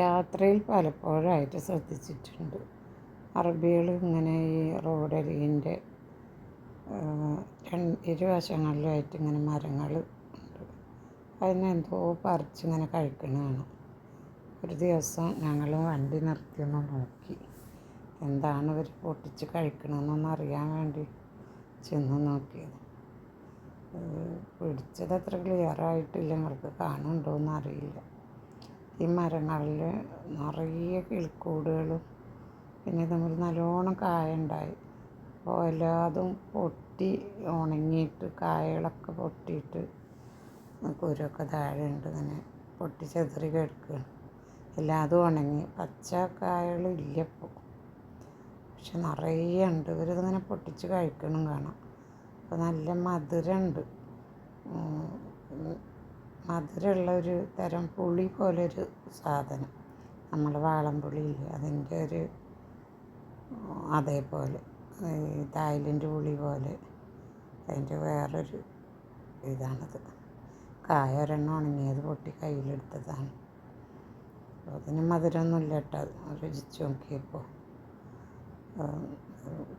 യാത്രയിൽ പലപ്പോഴായിട്ട് ശ്രദ്ധിച്ചിട്ടുണ്ട്. അറബികൾ ഇങ്ങനെ ഈ റോഡരികിന്റെ ഇരുവശങ്ങളിലായിട്ട് ഇങ്ങനെ മരങ്ങൾ ഉണ്ട്. അതിനെന്തോ പറിച്ചിങ്ങനെ കഴിക്കണതാണ്. ഒരു ദിവസം ഞങ്ങൾ വണ്ടി നിർത്തിയൊന്ന് നോക്കി. എന്താണ് ഇവർ പൊട്ടിച്ച് കഴിക്കണമെന്നൊന്ന് അറിയാൻ വേണ്ടി ചെന്ന് നോക്കിയത്. പിടിച്ചത് അത്ര ക്ലിയറായിട്ടില്ല ഞങ്ങൾക്ക് കാണുന്നുണ്ടോയെന്ന് അറിയില്ല ഈ മരങ്ങളിൽ നിറയെ കിളിക്കൂടുകളും പിന്നെ തമ്മിൽ നല്ലോണം കായ ഉണ്ടായി അപ്പോൾ എല്ലാതും പൊട്ടി ഉണങ്ങിയിട്ട് കായകളൊക്കെ പൊട്ടിയിട്ട് കുരുവൊക്കെ താഴെ ഉണ്ട് ഇങ്ങനെ പൊട്ടി ചെതറി കിടക്കുകയാണ്. എല്ലാതും ഉണങ്ങി. പച്ച കായകളില്ല ഇപ്പോൾ. പക്ഷെ നിറയെ ഉണ്ട്. ഇവരിതിങ്ങനെ പൊട്ടിച്ച് കഴിക്കണം കാണാം. അപ്പോൾ നല്ല മധുരമുണ്ട്. മധുരമുള്ള ഒരു തരം പുളി പോലൊരു സാധനം. നമ്മൾ വാളംപുളി ഇല്ലേ അതിന്റെ ഒരു അതേപോലെ തായ്ലൻഡ് പുളി പോലെ അതിന്റെ വേറൊരു ഇതാണത്. കായ ഒരെണ്ണം ഉണങ്ങിയത് പൊട്ടി കയ്യിലെടുത്തതാണ്. അതിന് മധുരമൊന്നുമില്ല കേട്ടോ രുചിച്ച് നോക്കിയപ്പോൾ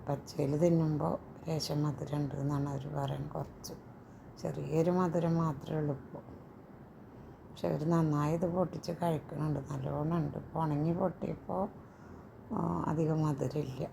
പച്ചയിൽ തിന്നുമ്പോൾ ലേശം മധുരം ഉണ്ട് എന്നാണ് അവർ പറയുന്നത് കുറച്ച് ചെറിയൊരു മധുരം മാത്രമേ ഉള്ളൂ ഇപ്പോൾ പക്ഷെ അവർ നന്നായി ഇത് പൊട്ടിച്ച് കഴിക്കുന്നുണ്ട് നല്ലോണം ഉണ്ട്. ഇപ്പോൾ ഉണങ്ങി പൊട്ടിയപ്പോൾ അധികം മധുരമില്ല.